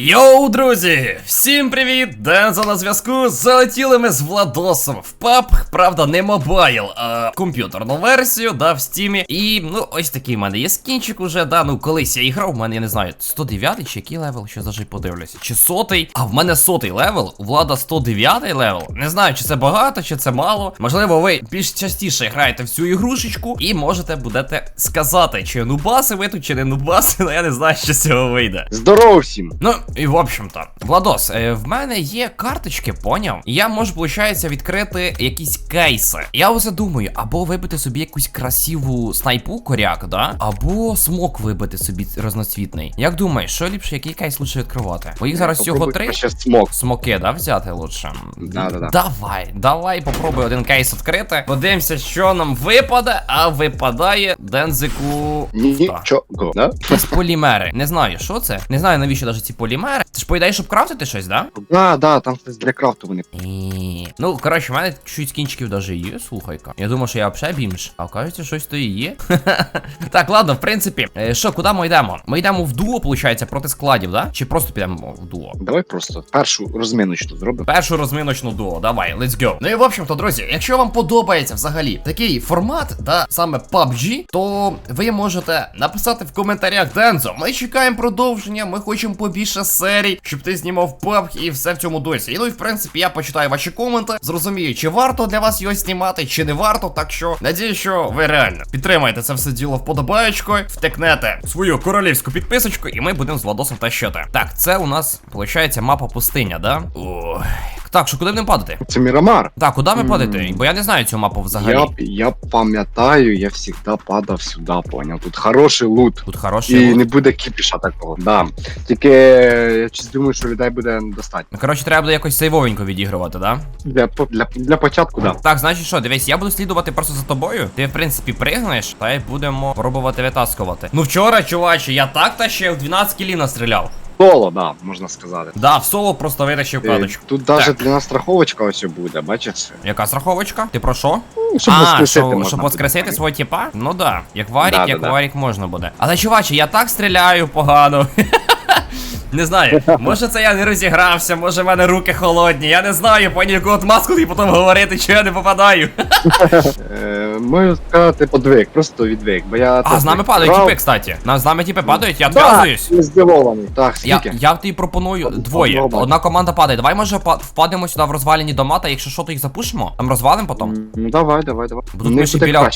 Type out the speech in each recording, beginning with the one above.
Йоу, друзі! Всім привіт! Дензо на зв'язку. Залетіли ми з Владосом в паб, правда, не мобайл, а комп'ютерну версію, да, в стімі. І ну, ось такий в мене є скінчик уже, да. Ну, колись я іграв, в мене, я не знаю, 109 чи який левел, що завжди подивлюся. Чи сотий? А в мене сотий левел, у влада 109 левел. Не знаю, чи це багато, чи це мало. Можливо, ви більш частіше граєте в цю ігрушечку і можете будете сказати, чи нубаси ви тут, чи не нубаси, але я не знаю, що з цього вийде. Здорово всім! Ну, і в общем-то, Владос, е, в мене є карточки, поняв? Я можу, виходить, відкрити якісь кейси. Я оце думаю, або вибити собі якусь красиву снайпу коряк, да? Або смок вибити собі разноцвітний. Як думаєш, що ліпше, який кейс лучше відкривати? Бо їх зараз всього три. смок. Смоки, да, взяти лучше? Да-да-да. Давай, давай попробуй один кейс відкрити. Подивимося, що нам випаде, а випадає Дензику. Нічого, да? Якісь полімери. Не знаю, що це. Не знаю, навіщо навіть ці полімери. Ти ж поїдаєш, щоб крафтити щось, да? Да, да, там щось для крафту вони. Ну, коротше, в мене чуть скінчиків даже є, слухай-ка. Я думав, що я взагалі бімж. А кажеться, щось то і є. так, ладно, в принципі, е, що, куди ми йдемо? Ми йдемо в дуо, виходить, проти складів, да? Чи просто підемо в дуо? Давай просто першу розминочку зробимо. Першу розминочну дуо, давай, let's go. Ну і в общем-то, друзі, якщо вам подобається взагалі такий формат, да, саме PUBG, то ви можете написати в коментарях Дензо. Ми чекаємо продовження, ми хочемо побільше серій, щоб ти знімав PUBG і все в цьому досі. І ну і в принципі я почитаю ваші коменти, зрозумію, чи варто для вас його знімати, чи не варто. Так що надію, що ви реально підтримаєте це все діло вподобаєчкою, втекнете свою королівську підписочку, і ми будемо з Владосом тащити. Так, це у нас виходить мапа пустиня, да? Ой. Так, що куди будемо падати? Це Мірамар. Так, куди ми М. падати? Бо я не знаю цю мапу взагалі. Я, я пам'ятаю, я завжди падав сюди, поняв. Тут хороший лут. Тут хороший. І лут. не буде кіпіша такого. Да. Тільки я щось думаю, що людей буде достатньо. Ну, коротше, треба буде якось сейвовенько відігрувати, да? Для, для, для початку, да. Так, значить що, дивись, я буду слідувати просто за тобою. Ти, в принципі, пригнеш, та й будемо пробувати витаскувати. Ну вчора, чуваче, я так тащив 12 кілів настріляв. Соло, да, можна сказати. Да, в соло просто витащив Е, кадочку. Тут навіть Так. для нас страховочка ось буде, бачиш? Яка страховочка? Ти про що? Ну, Щоб а, воскресити що, можна щоб буде. воскресити свого тіпа? Ну да. Як варік, Да, да, як да. варік можна буде. Але чуваче, я так стріляю погано. Не знаю, може це я не розігрався, може в мене руки холодні, я не знаю, по яку от маску і потім говорити, що я не попадаю. Е, Можу сказати, подвиг, просто відвик, бо я... А, з нами падають тіпи, кстати. З нами тіпи падають, я відв'язуюсь. я здивований. Так, скільки? я тобі пропоную двоє. Одна команда падає. Давай, може, впадемо сюди в розвалені дома, та якщо що, то їх запушимо, там розвалимо потім. Ну давай, давай, давай. Бо ми ще біля-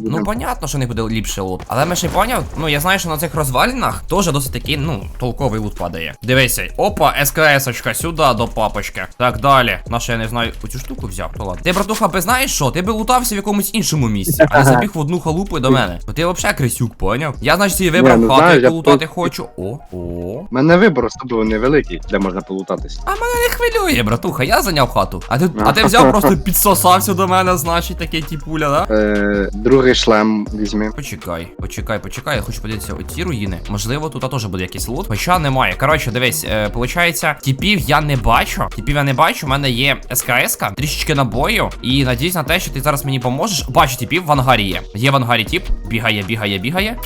Ну, понятно, що не буде ліпше лут. Але ми ще поняв, ну я знаю, що на цих розвалінах теж досить такий, ну, толковий лут падає. Дивися, опа, СКС-очка, сюди до папочки. Так далі. Наша я не знаю, оцю штуку взяв, то ладно. Ти, братуха, би знаєш що? Ти би лутався в якомусь іншому місці, а не забіг в одну халупу і до мене. Бо ти взагалі крисюк, поняв? Я, значить, вибрав ну, хату, знаю, яку я лутати по- хочу. О, о. У мене вибор особливо невеликий, де можна полутатись. А мене не хвилює, братуха, я зайняв хату. А ти, а ти взяв просто підсосався до мене, значить, такий тіпуля, да? Е, другий шлем візьми. Почекай, почекай, почекай, я хочу подивитися оці руїни. Можливо, тут теж буде якийсь лут. Хоча немає. Коротше, дивись, е, получається, тіпів я не бачу. Тіпів я не бачу. У мене є СКС-ка, трішечки набою. І надіюсь на те, що ти зараз мені поможеш. Бачу, тіпів в ангарі є. Є в ангарі тіп. Бігає, бігає, бігає.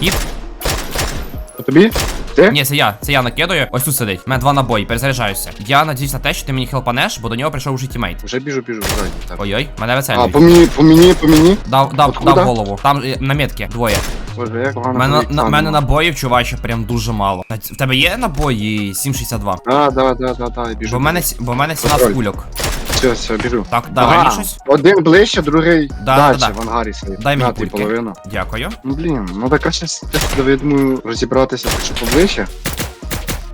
Тіп. Тобі? Ти? Ні, це я, це я накидаю. Ось тут сидить. У мене два набої, перезаряджаюся. Я надіюсь на те, що ти мені хелпанеш, бо до нього прийшов уже тімейт. Вже біжу, біжу, ззаді. Так. Ой-ой, мене А, по мені, по мені, по мені. Дав, дав, Откуда? дав голову. Там е, на метки, двоє. Боже, як погано. Мене, повік на, мене набоїв, чуваче, прям дуже мало. На- В тебе є набої 7,62? А, да, да, да, да, біжу. Бо в мене, с- бо в мене 17 Контроль. кульок. Все, все, біжу. Так, давай мені щось. Один ближче, другий Да, далі, да, да. в ангарі сидить. Дай мені На, ти кульки. половину. Дякую. Ну, блін, ну так краще, я думаю, розібратися, що поближче.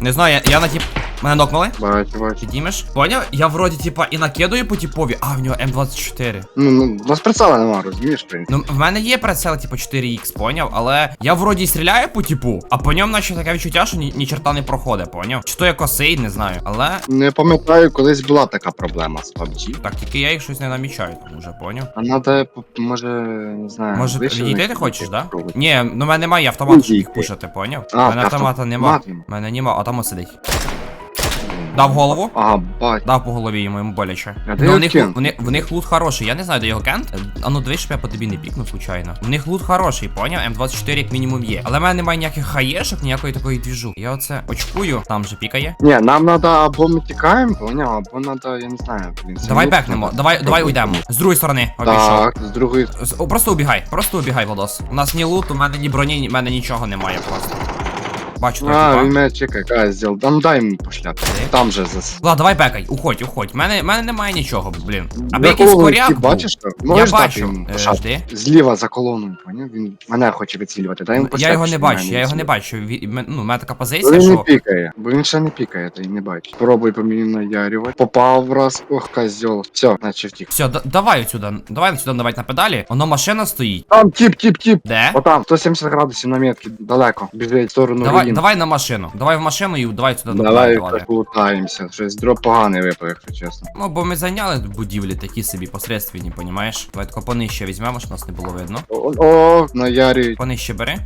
Не знаю, я, я на тіп. Мене нокнули? Бачу, бачу. Підіймеш? Поняв? Я вроді типа і накидаю по тіпові, а в нього М24. Ну, ну, у нас прицела нема, розумієш, в принципі. Ну, в мене є прицел, типу 4х, поняв? Але я вроді і стріляю по типу, а по ньому наче таке відчуття, що ні, ні черта не проходить, поняв? Чи то я косий, не знаю. Але Не пам'ятаю, колись була така проблема з PUBG. так, тільки я їх щось не намічаю, там уже, поняв? А надо, може, не знаю. Може, ближче відійти ти знайти, хочеш, да? Ні, ну в мене немає автомату, щоб їх Відійти. пушити, поняв? А, У мене ти автомата нема. нема. У мене нема, а там ось сидить. Дав голову. Ага, бать. Дав по голові йому, йому боляче. А де Ну, в, них, кент? в, них, в них лут хороший, я не знаю, де його кент. А ну дивись, щоб я по тобі не пікнув, случайно. В них лут хороший, поняв? М24 як мінімум є. Але в мене немає ніяких хаєшок, ніякої такої двіжу. Я оце очкую, там же пікає. Ні, нам надо або ми тікаємо, поняв, або надо, я не знаю, блін. Давай пекнемо, надо. давай, давай уйдемо. З другої сторони, обійшов. Так, з другої З- о, Просто убігай, просто убігай, Владос. У нас ні лут, у мене ні броні, ні, в мене нічого немає просто. Бачу твого А, він мене чекає, каже, зробив. Там дай йому пошляти. Там же зас. Ладно, давай пекай, уходь, уходь. В мене, в мене немає нічого, блін. Аби якийсь коряк ті був. бачиш? що? Я Можеш дати бачу. йому Е, пошляти? жди. Зліва за колоною, поняв? Він мене хоче відцілювати. Дай йому Я пошляти, його не бачу, я його не бачу. Ві- Ну, у мене така Бо позиція, Він не що. пікає, бо він ще не пікає, ти не бачиш. Пробуй по мені наярювати. Попав раз, ох, козьол. Все, наче втік. Все, да- давай отсюда. Давай отсюда давай на педалі. Воно машина стоїть. Там тіп, тіп, тіп. Де? Отам, 170 градусів на метки, далеко. Біжить в сторону Давай, руїн. давай на машину. Давай в машину і давай сюди на Давай полутаємося. Щось дроп поганий випав, якщо чесно. Ну, бо ми зайняли будівлі такі собі посередственні, понімаєш? Давай тако понижче візьмемо, щоб нас не було видно. О, о наярюють. Понижче бери.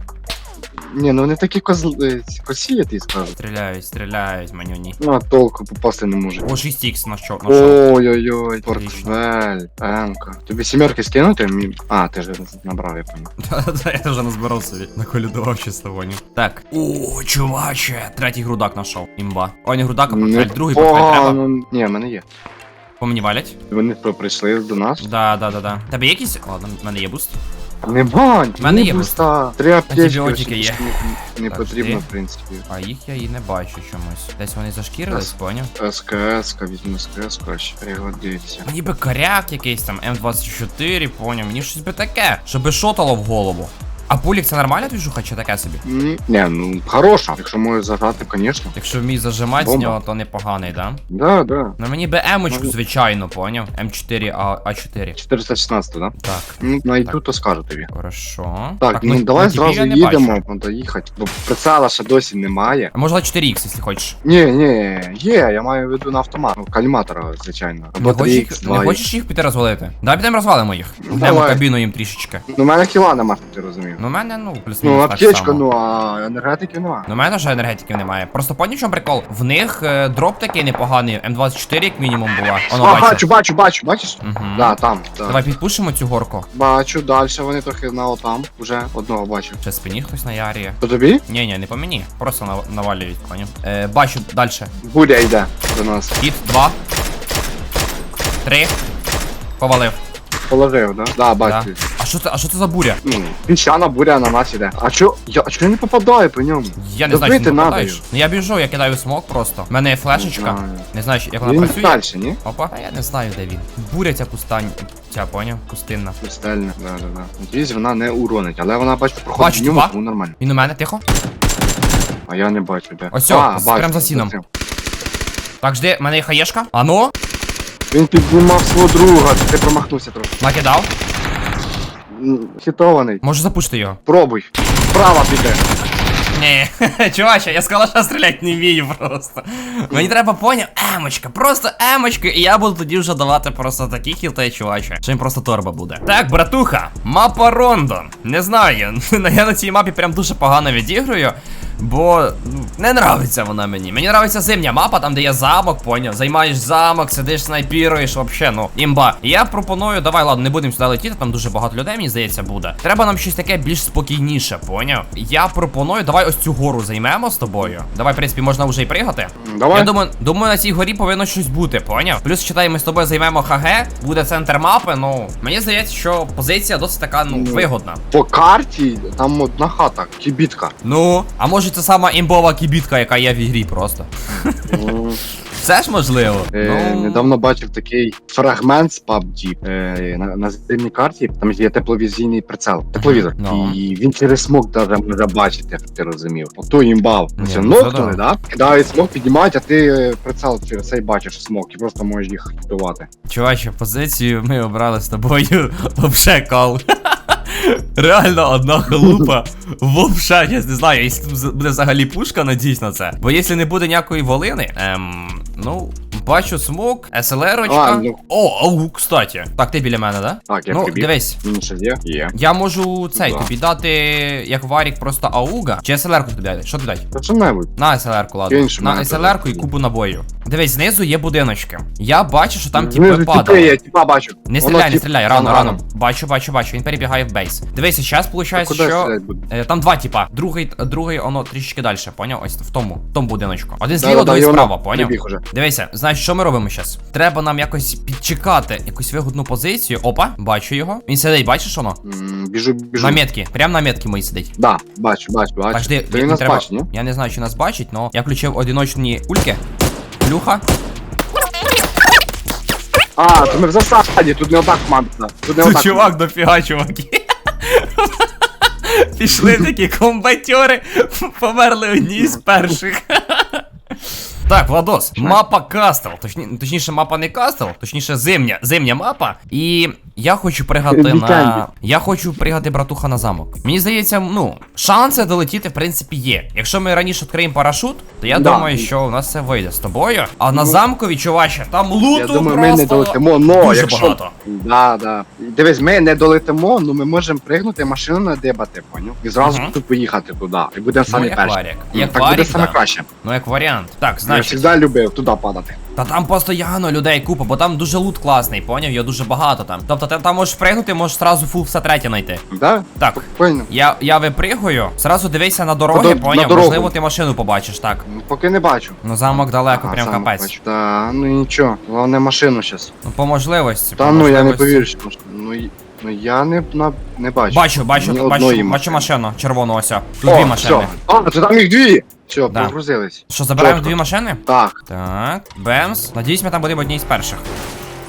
Ні, ну вони такі козли, косі, я тобі скажу. Стріляють, стріляють, манюні. Ну, а толку попасти не може. О, 6х на що? На? Ой-ой-ой, портфель, Емка. Тобі сімерки скинути? Мі- А, ти ж набрав, я понял. Я вже назбирав собі. Наколюдував чисто воню. Так. О, чуваче. Третій грудак знайшов. Імба. О, не грудак, а портфель. Другий портфель треба. погано. Ні, в мене є. По мені валять? Вони що, прийшли до нас? Да, да, да, да. Тебе є якісь. Ладно, в мене є буст. Не бань, В мене є буста. Три аптечки. Антибіотики є. Не, не Так, потрібно, жди. в принципі. А їх я і не бачу чомусь. Десь вони зашкірились, поняв? СКС, візьму СКС, ще пригодиться. Мені би коряк якийсь там М24, поняв, мені щось би таке, щоб шотало в голову. А пулік це нормальна двіжуха чи таке собі? М, Ні, ну хороша. Якщо можеш зажати, звісно. Якщо вмій зажимати з Бомба. нього, то непоганий, да? Да, да. Ну мені би емочку, Можна. звичайно, поняв? М4 А, А4. 416, да? Так, Ну, найду, то скажу тобі. хорошо. Так, ну, давай типів зразу я не їдемо, бачу. треба їхати, бо прицела ще досі немає. А може 4Х, якщо хочеш. Ні, ні, є, я маю в виду на автомат. Ну, каліматора, звичайно. Або Не хочеш, 3X, їх, не 2X. хочеш їх піти розвалити? Давай підемо розвалимо їх. Вдемо Давай. кабіну їм трішечки. Ну, у мене кіла нема, щоб ти розумів. Ну, в мене, ну, плюс-мінус Ну, так аптечка, само. ну, а енергетики нема. Ну, в мене вже енергетиків немає. Просто поняв, в чому прикол? В них е, дроп такий непоганий, М24 як мінімум була. Оно, а, бачу, бачу, бачу, бачиш? Угу. Да, там, так. Давай підпушимо цю горку. Бачу, далі вони трохи на отам. Уже одного бачу. Ще спині хтось наярює. То тобі? Ні, ні, не по мені. Просто нав- навалюють, поняв. Е, бачу далі. Буря йде до нас. Хід, два. Три. Повалив. Положив, да? Да, бачу. А що це, а що це за буря? Піщана буря на нас іде. А чо? Я, а чо я не попадаю по ньому? Я не знаю, чи Добити не надо його. Ну я біжу, я кидаю смок просто. У мене є флешечка. Не знаю. Не знаю, як вона Він працює. далі, ні? Опа, а я не знаю, де він. Буря ця пустань. Ця, поняв? Пустинна. Пустельна, да, да, да. Надіюсь, вона не уронить, але вона бачу проходить Бачу, в ньому, тому нормально. Він у мене, тихо. А я не бачу, де. Ось, а, прям за сіном. Так, жди, в мене є хаєшка. Ану, Він піднімав свого друга, ти промахнувся трохи. накидав. М, Хітований. Можу запушити його. Пробуй. Справа піде. Ні, чуваче, я з калаша стріляти не вмію просто. Мені треба поняв, емочка, просто емочка, і я буду тоді вже давати просто такі хіти, чуваче. Що їм просто торба буде. Так, братуха, мапа Рондон. Не знаю, я на цій мапі прям дуже погано відіграю. Бо ну, не нравиться вона мені. Мені нравиться зимня мапа, там де є замок, поняв. Займаєш замок, сидиш снайпіруєш, вообще, ну, імба. Я пропоную, давай, ладно, не будемо сюди летіти, там дуже багато людей, мені здається, буде. Треба нам щось таке більш спокійніше, поняв? Я пропоную, давай ось цю гору займемо з тобою. Давай, в принципі, можна вже й пригати. Давай. Я думаю, думаю, на цій горі повинно щось бути, поняв? Плюс читай, ми з тобою займемо ХГ, буде центр мапи. Ну мені здається, що позиція досить така, ну, Ну. вигодна. По карті там одна хата, кібітка. Ну, а може це сама імбова кібітка, яка є в ігрі просто. Все ж можливо. Е, ну, Недавно бачив такий фрагмент з PUBG е, на, на зимній карті, там є тепловізійний прицел, тепловізор. Ну. І він через смок даже може бачити, щоб ти розумів. Ото імбав. Ні, Це ну, нокнули, да? Кидають смок, піднімають, а ти е, прицел через цей бачиш смок і просто можеш їх хітувати. Чуваче, позицію ми обрали з тобою вообще кал. Реально одна халупа. Вообще, я не знаю, якщо тут буде взагалі пушка, надіюсь на це. Бо якщо не буде ніякої волини, ем, ну, бачу смок, СЛРочка. Ну. О, ау, кстати. Так, ти біля мене, да? Так, я ну, прибіг. дивись. Він ще є? Є. Я можу цей Да. тобі дати, як варік, просто ауга. Чи СЛР-ку тобі дати? Що тобі дати? Та що небудь. На СЛР-ку, ладно. Що На СЛР-ку і кубу набою. Дивись, знизу є будиночки. Я бачу, що там Знизу тіпи падали. є, тіпа бачу. Не Воно стріляй, не тіп- стріляй, рано, рано. Бачу, бачу, бачу. Він перебігає в бейс. Дивися, зараз А виходить, Куди що. стріляти буде? Е, Там два типа. Другий, другий, воно трішечки далі, поняв? Ось в тому, в тому будиночку. Один зліва, другий справа, поняв? Дивися, знаєш, що ми робимо зараз? Треба нам якось підчекати якусь вигодну позицію. Опа, бачу його. Він сидить, бачиш воно? Біжу, біжу. На метки, прям на метки мої сидить. Да, бачу, бачу, бачу. Та він нас бачить, ні? Я не знаю, чи нас бачить, але я включив одиночні кульки. Плюха. А, то ми в засаді, тут не одна команда. Тут не одна команда. дофіга, чуваки. Пішли такі комбатьори, померли одні з перших. Так, Владос, мапа Кастел, точні, точніше, мапа не Кастел, точніше, зимня, зимня мапа. І я хочу пригати на. Я хочу пригати братуха на замок. Мені здається, ну, шанси долетіти, в принципі, є. Якщо ми раніше відкриємо парашут, то я Да. думаю, що у нас все вийде з тобою. А на Ну, замкові, чуваче, там луту Я думаю, просто ми не долетимо, но дуже якщо... багато. Да, да. Дивись, ми не долетимо, ну ми можемо пригнути машину надибати, поняв? І зразу тут поїхати туди. І будемо самі як перші. варік. Ну, Як так буде саме да. краще. Ну, як варіант. Так, Я завжди любив туди падати. Та там постійно людей купа, бо там дуже лут класний, поняв? Його дуже багато там. Тобто ти там можеш впригнути, можеш сразу фул все третє знайти. Да? Так. Понял. Я, я випригую, сразу дивися на дороги, Подо- на поняв? дорогу. Можливо, ти машину побачиш, так. Ну, Поки не бачу. Ну замок далеко, прям сам капець. бачу. Та, ну нічого, головне машину зараз. Ну по можливості. Та по ну я не можливості. повірю, що машину. Ну, й- ну я не, на, не бачу. Бачу, бачу, Ні бачу, одної бачу, машини. машину, червону ось. Тут О, дві машини. Все. А, то там їх дві. Все, Да. погрузились. Що, забираємо Чітко. дві машини? Так. Так, бемс. Надіюсь, ми там будемо одні з перших.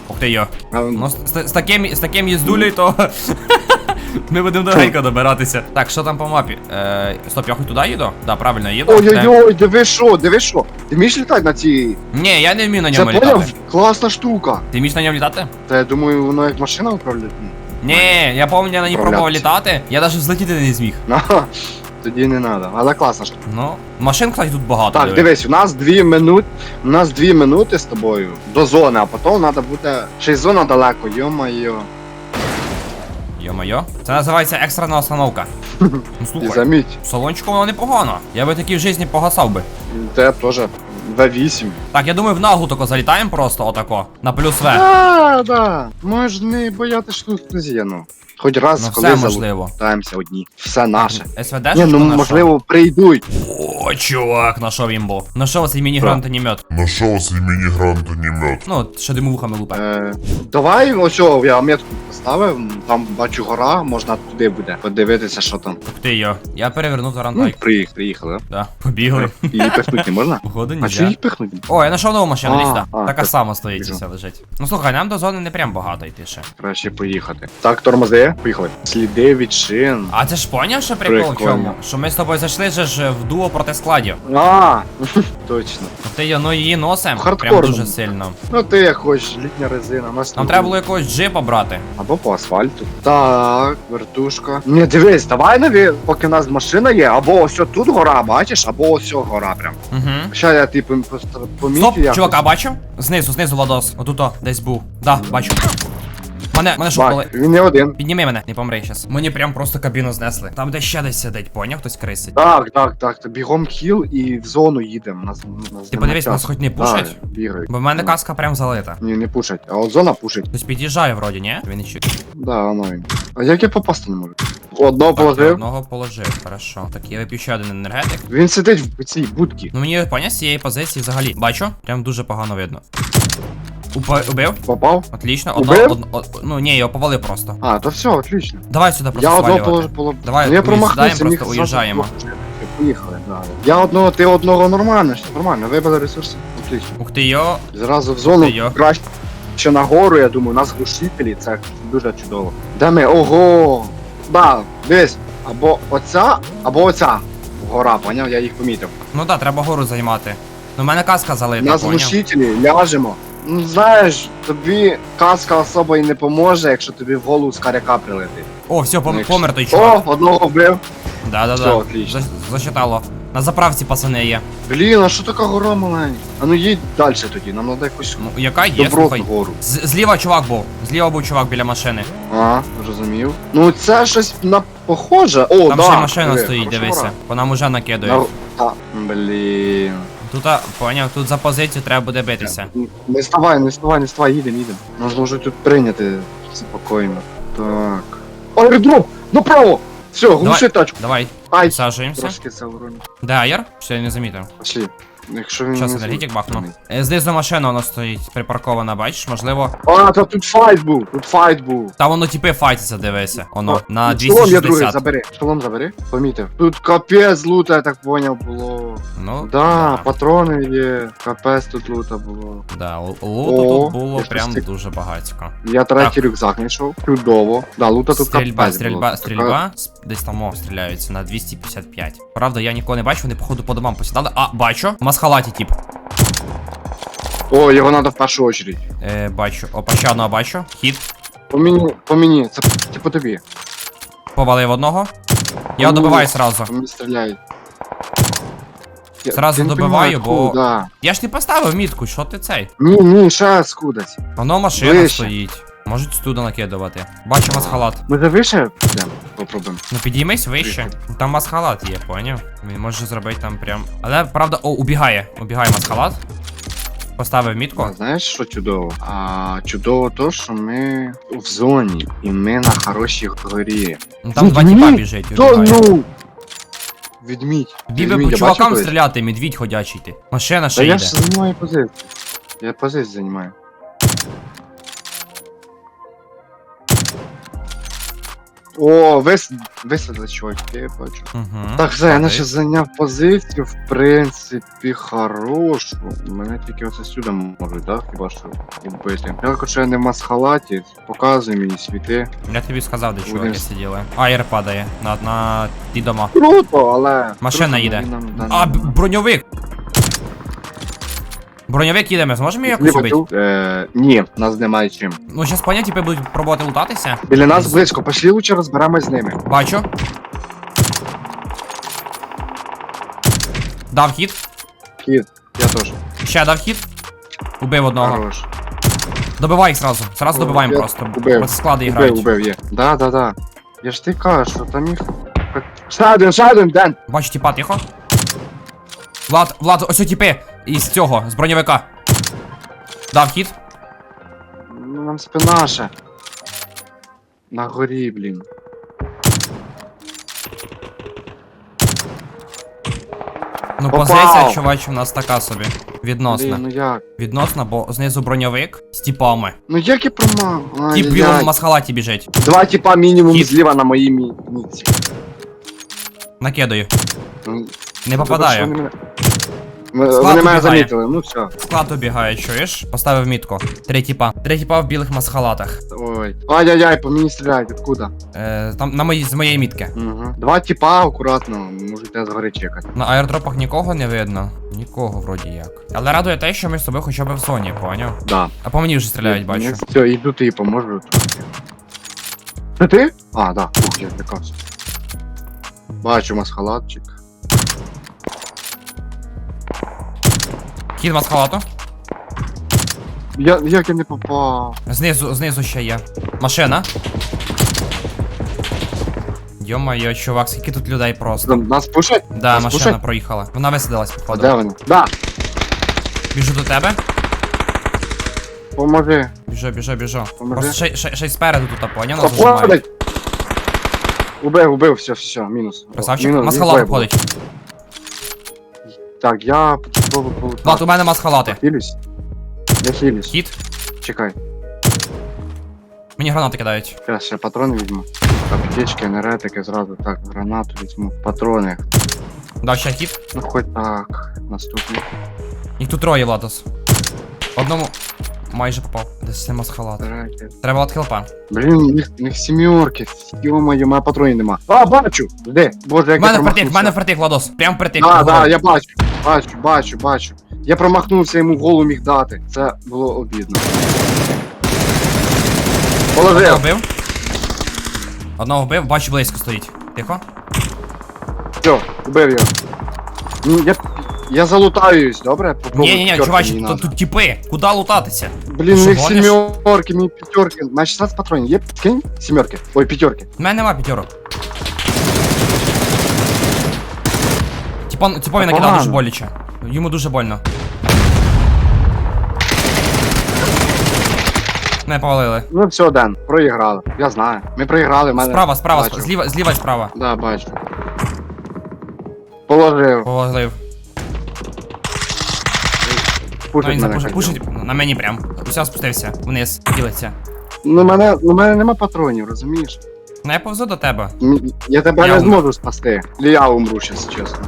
Ух ти йо. А, Ну, з, з, з таким, з таким їздулею, то ми будемо далеко добиратися. Так, що там по мапі? Е, стоп, я хоч туди їду? Да, правильно їду. Де? Ой-ой-ой, диви що, диви що. Ти вмієш літати на цій? Ні, я не вмію на Це ньому поняв? літати. Класна штука. Ти вмієш на ньому літати? Та я думаю, воно як машина управляє. Ні, я пам'ятаю, я на ній пробував Управлятися. літати, я навіть взлетіти не зміг. Тоді не треба, але класна штука. Ну, машин, кстати, тут багато. Так, диви. дивись, у нас дві минути, у нас дві минути з тобою до зони, а потім треба буде. Ще й зона далеко, йо-моє. Йо-моє. Це називається екстрена остановка. Ну І слухай, заміть, салончику воно непогано. Я би такий в житті погасав би. те теж V8. Так, я думаю, в наглу тако залітаємо просто отако. На плюс В. Так, так. Можеш не боятися, що тут хтось є, ну. Хоч раз, Ну коли все можливо. залутаємося одні. Все наше. СВД Ні, ну можливо, прийдуть. О, чувак, нашов імбу. Нашов цей міні-гранатомет. Нашел свій міні-гранатомет. Ну, що димовухами лупе. Е, давай, ось я метку поставив, там бачу гора, можна туди буде подивитися, що там. Ух ти йо. Я перевернув Ну, тарантайк. приїхали, приїхали. Да, побігли. Її пихнути не можна? Походу, А що її пихнути? О, я знайшов нову машину, А, десь та. а, Така так. сама стоїть і все лежить. Ну слухай, нам до зони не прям багато йти ще. Краще поїхати. Так, тормози, поїхали. Сліди від шин. А це ж поняв, що прикол в Прикольно. чому? Що ми з тобою зайшли же ж в дуо проти складів. А, точно. Ти йо, ну її носим. Прям Хардкорно. дуже сильно. Ну ти як хочеш, літня резина, нас Нам треба було якогось джипа брати. Або по асфальту. Так, вертушка. Ні, дивись, давай наві, поки в нас машина є, або ось тут гора, бачиш, або ось гора прям. Угу. Ща я типу просто помітив. Стоп, якось. чувака, бачив? Знизу, знизу Ладос. Отуто, десь був. Да, бачу. Мене, мене шукали. він не один. Підніми мене, не помри щас. Мені прям просто кабіну знесли. Там де ще десь сидить, поняв, хтось крисить. Так, так, так. то Бігом кіл і в зону їдемо. Нас, нас Ти нема подивись, нас часу. хоч не пушать. Да, бігають. Бо в мене каска прям залита. Ні, не пушать. А от зона пушить. Хтось під'їжджає вроді, ні? Він іще. Да, воно він. А як я попасти не можу? Одного Так, положив. одного положив, хорошо. Так, я вип'ю ще один енергетик. Він сидить в цій будці. Ну мені поняв з цієї позиції взагалі. Бачу, прям дуже погано видно. Упа убив? Попав? Отлично. Убив? Одно, од, од- ну ні, його повалив просто. А, то все, отлично. Давай сюди просто Я одного свалювати. положив поло... Давай, ну, я промахнувся, просто міг зразу уїжджаємо. Поїхали, да. Я одного, ти одного нормально, все нормально, вибили ресурси. Отлично. Ух ти йо. Зразу в зону Ти йо. краще ще нагору, я думаю, нас глушителі, це дуже чудово. Де ми? Ого! Да, дивись, або оця, або оця гора, поняв? Я їх помітив. Ну да, треба гору займати. Ну в мене каска залита, нас поняв? глушителі, ляжемо. Ну знаєш, тобі каска особо і не поможе, якщо тобі в голову з каряка прилетить. О, все, пом- Ну, помер той О, чувак. одного вбив. Да, да, все, да. отлично. За- Зачитало. На заправці пацани є. Блін, а що така гора маленька? А ну їдь далі тоді, нам треба якусь Ну, яка є, слухай. добротну гору. З- зліва чувак був. Зліва був чувак біля машини. А, зрозумів. Ну це щось на похоже. О, Там да. ще й машина диви, стоїть, хороша дивися. гора. По нам уже накидує. На... Та, блін. Тут, а, поняв, тут за позицію треба буде битися. Не вставай, не вставай, не вставай, їдем, їдем. Нас можуть тут прийняти спокійно. Так. Аеродроп! Направо! Все, глуши тачку. Давай, Ай, всаджуємося. трошки уронив. Де аєр? Що я не замітив. Пошли. Якщо він Щас не злий. бахну. Е, Знизу машина стоїть припаркована, бачиш, можливо. А, та тут файт був, тут файт був. Та воно типи файтиться, дивися. Воно О, на Шолом я другий 260. забери. Шолом забери. Помітив. Тут капець лута, я так поняв, було. Ну, Да, патрони є. Капець тут лута було. Да, л- луту О, тут було я прям щось дуже багатько. Я третій рюкзак знайшов. Чудово. Да, лута тут Стрільба, капець стрільба, було. стрільба. С- Десь там о, стріляються на 255. Правда, я нікого не бачу, вони походу по домам посідали. А, бачу. В тип. О, його треба в першу очередь. Е, бачу. Опа, ще одного бачу. Хід. По мені, по мені, це типу тобі. Повалив одного. Я Ну, добиваю сразу. По мені стріляють. Я- Зразу я не добиваю, бо- ку, Да. Я ж не поставив мітку, що ти цей? Ні, ні, ще скудась. Воно машина Вище. стоїть. Можуть туди накидувати. Бачу масхалат. Ми вже вище підемо, попробуємо. Ну підіймись вище. Там масхалат є, поняв? Він може зробити там прям. Але правда, о, убігає. Убігає масхалат. Поставив мітку. А, знаєш, що чудово? А чудово то, що ми в зоні, і ми на хорошій горі. Ну там два тіпа біжить. Ну! Відмідь. Відмідь, по чувакам стріляти, медвідь ходячий ти. Машина Та ще я йде. ж займаю позицію. Я позицію займаю. О, вис... висадили чувачки, я бачу. Угу. Так, все, я наче зайняв позицію, в принципі, хорошу. Мене тільки оце сюди можуть, да, хіба що вбити. Я хоча я не в масхалаті, показуй мені світи. Я тобі сказав, де чуваки Будем- сиділи. Аєр падає на, на ті дома. Круто, але. Машина круто, їде. нам- да, А, броньовик! Броньовик їде, ми зможемо його якось убити? Е, ні, нас немає чим. Ну, зараз поняття типи будуть пробувати лутатися. Біля нас близько, пошли лучше розберемось з ними. Бачу. Дав хід. Хід, я теж. Ще дав хід. Убив одного. Хорош. Добивай їх сразу. Сразу добиваємо я просто. убив. От склади Убив, грають. убив, є. Да, да, да. Я ж ти кажу, що там їх. Ще один, ще один, Ден! Бачу, тіпа, тихо. Влад, Влад, ось о тіпи. Із цього, з броньовика. Дав хід. Ну нам спина ще. На горі, блін. Ну, Попав. позиція, чувач, у нас така собі. Відносна. Блін, ну як? Відносна, бо знизу броньовик з тіпами. Ну як я промав? Тіп в білому масхалаті біжить. Два типа мінімум Хід. зліва на моїй мі- мітці. Накидаю. Ну, Не попадаю. Вони мене, Ми- Склад вони мене убігає. замітили, ну все. Склад убігає, чуєш? Поставив мітку. Три тіпа. Три тіпа в білих масхалатах. Ой. Ай-яй-яй, по мені стріляють, откуда? Е, там на мої, з моєї мітки. Угу. Два типа акуратно, можете згори чекати. На аеродропах нікого не видно. Нікого вроді як. Але радує те, що ми з тобою хоча б в зоні, поняв? Да. А по мені вже стріляють, бачу. Все, йду ти поможу. Це ти? А, да. Ух, я злякався. Бачу масхалатчик. Хід масхалату. Я, як я не попав? Знизу, знизу ще є. Машина. Йо-моє, чувак, скільки тут людей просто. Там Нас пушать? Да, Нас машина пушать? проїхала. Вона висадилась, А походу. де вони? Да, Біжу до тебе. поможи. Біжу, біжу, біжу. Поможи. Просто ще, ще, ще й спереду тут, поняв, нас зажимають. Убив, убив, все, все, мінус. Красавчик, Мінус, масхалат було. Так, я спробую полутати. Влад, у мене масхалати. Хилюсь? Я хилюсь. Хід. Чекай. Мені гранати кидають. Зараз ще патрони візьму. Аптечки, енеретики зразу. Так, гранату візьму. Патрони. Дав ще хід. Ну хоч так. Наступний. Їх тут троє, Владос. Одному майже попав. Десь це масхалат. Давайте. Треба от хелпа. Блін, їх, їх сімерки. Йо-моє, мене патронів нема. А, бачу! Де? Боже, В як мене я впритик, в мене промахнувся. впритик, Владос. Прям впритик. Да, да, я бачу. Бачу, бачу, бачу. Я промахнувся, йому в голову міг дати. Це було обідно. Одного Положив. вбив. Одного вбив, бачу близько стоїть. Тихо. Все, вбив його. Ну, я, я залутаюсь, добре? Попробуй Ні, ні, ні, п'ятерки чувач, мені тут, надо. тут тіпи. Куди лутатися? Блін, Що, у них гониш? сімерки, мені п'ятерки. На 16 патронів є? Скинь? Сімерки. Ой, п'ятерки. У мене нема п'ятерок. Тіпан, тіпові накидав погано. дуже боляче. Йому дуже больно. Не повалили. Ну все, Ден, проіграли. Я знаю. Ми проіграли, в мене. Справа, справа, бачу. зліва, зліва і справа. Да, бачу. Положив. Повалив. Пушить він мене. запушить, хотів. пушить на мені прям. Уся спустився вниз, ділиться. Ну мене, ну мене нема патронів, розумієш? Ну я повзу до тебе. М- Я тебе Я не умру. зможу спасти. Или я умру щас, чесно.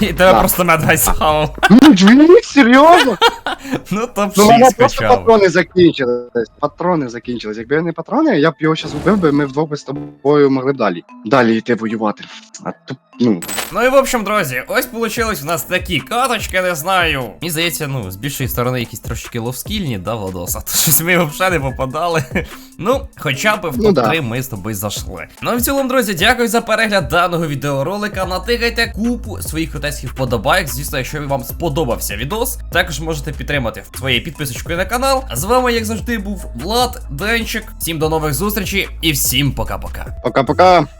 І тебе Да. просто медведь схавав. Ну, Джві, серйозно? Ну топ Ну, мене 6 просто качав. патрони закінчились. Патрони закінчились. Якби я не патрони, я б його зараз вбив би, ми вдвох би з тобою могли б далі. Далі йти воювати. А тут, ну, Ну і в общем, друзі, ось получилось у нас такі каточки, не знаю. Мені здається, ну, з більшої сторони якісь трошки ловскільні, да, Владоса? То щось ми взагалі не попадали. Ну, хоча б в Ну да. топ-3 ми з тобою зайшли. Ну і в цілому, друзі, дякую за перегляд даного відеоролика. Натикайте купу своїх крутецьких вподобайок. Звісно, якщо вам сподобався відос, також можете підтримати своєю підписочкою на канал. А з вами, як завжди, був Влад Денчик. Всім до нових зустрічей і всім пока-пока. пока-пока.